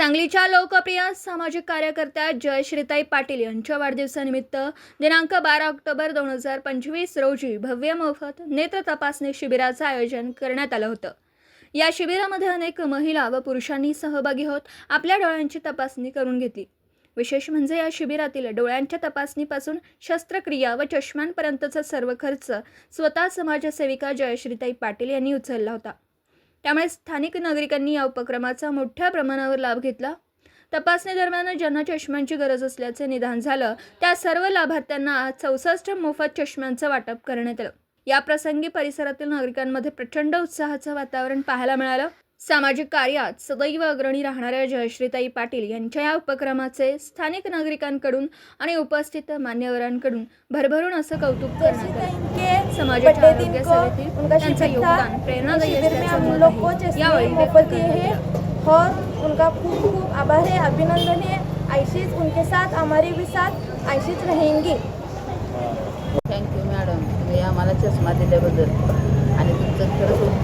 सांगलीच्या लोकप्रिय सामाजिक कार्यकर्त्या जयश्रीताई पाटील यांच्या वाढदिवसानिमित्त दिनांक बारा ऑक्टोबर दोन हजार पंचवीस रोजी भव्य मोफत नेत्र तपासणी शिबिराचं आयोजन करण्यात आलं होतं. या शिबिरामध्ये अनेक महिला व पुरुषांनी सहभागी होत आपल्या डोळ्यांची तपासणी करून घेतली. विशेष म्हणजे या शिबिरातील डोळ्यांच्या तपासणीपासून शस्त्रक्रिया व चष्म्यांपर्यंतचा सर्व खर्च स्वतः समाजसेविका जयश्रीताई पाटील यांनी उचलला होता. त्यामुळे स्थानिक नागरिकांनी या उपक्रमाचा मोठ्या प्रमाणावर लाभ घेतला. तपासणीदरम्यान ज्यांना चष्म्यांची गरज असल्याचे निदान झालं त्या सर्व लाभार्थ्यांना आज चौसष्ट मोफत चष्म्यांचं वाटप करण्यात आलं. या प्रसंगी परिसरातील नागरिकांमध्ये प्रचंड उत्साहाचं वातावरण पाहायला मिळालं. सामाजिक कार्यात सदैव अग्रणी राहणाऱ्या जयश्रीताई पाटील यांच्या या उपक्रमाचे स्थानिक नागरिकांकडून आणि उपस्थित मान्यवरांकडून भरभरून असं कौतुक करण्यात समाजाच्या आरोग्य सेवेतील उनका त्यांचं योगदान प्रेरणादायी असल्याचं यावेळी व्यक्त हैं. और खूब खूब आभार है अभिनंदन है। ऐसे उनके साथ हमारे भी साथ ऐसे रहेंगी। थँक्यू मॅडम तुम्ही आम्हाला चष्मा दिल्याबद्दल.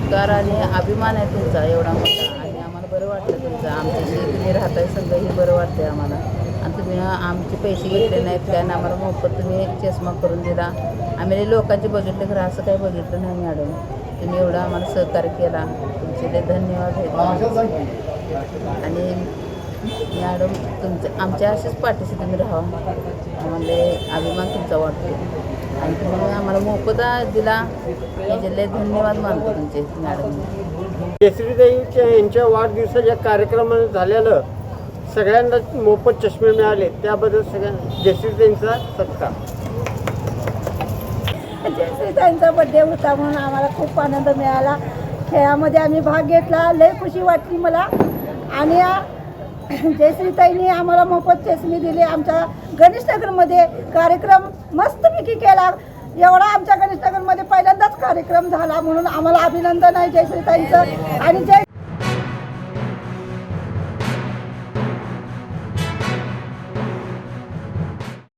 उपकार आणि अभिमान आहे तुमचा एवढा मोठा. आणि आम्हाला बरं वाटलं तुमचं. आमच्याशी तुम्ही राहताय सगळं हे बरं वाटतंय आम्हाला. आणि तुम्ही आमचे पैसे घेतले नाहीत काय? आणि आम्हाला मोफत तुम्ही चष्मा करून दिला. आम्ही लोकांचे बघितले खरं असं काही बघितलं नाही मॅडम. तुम्ही एवढं आम्हाला सहकार्य केला. तुमचे ते धन्यवाद आहेत. आणि मॅडम तुमचं आमच्या असेच पाठीशी तुम्ही राहा. आम्हाला अभिमान तुमचा वाटतो. आणि तुम्ही आम्हाला मोफत दिला. याचे लय धन्यवाद मानतो तुमचे मॅडम. केसरीताईच्या यांच्या वाढदिवसाच्या कार्यक्रमात झालेलं सगळ्यांना मोफत चष्मे मिळाले. त्याबद्दल सगळ्या जयश्रीताईंचा सत्कार. जयश्री त्यांचा बड्डे होता म्हणून आम्हाला खूप आनंद मिळाला. खेळामध्ये आम्ही भाग घेतला. लय खुशी वाटली मला. आणि जयश्रीताईंनी आम्हाला मोफत चष्मे दिले. आमच्या गणेशनगरमध्ये कार्यक्रम मस्तपैकी केला. एवढा आमच्या गणेशनगरमध्ये पहिल्यांदाच कार्यक्रम झाला म्हणून आम्हाला अभिनंदन आहे जयश्रीताईंचं. आणि जय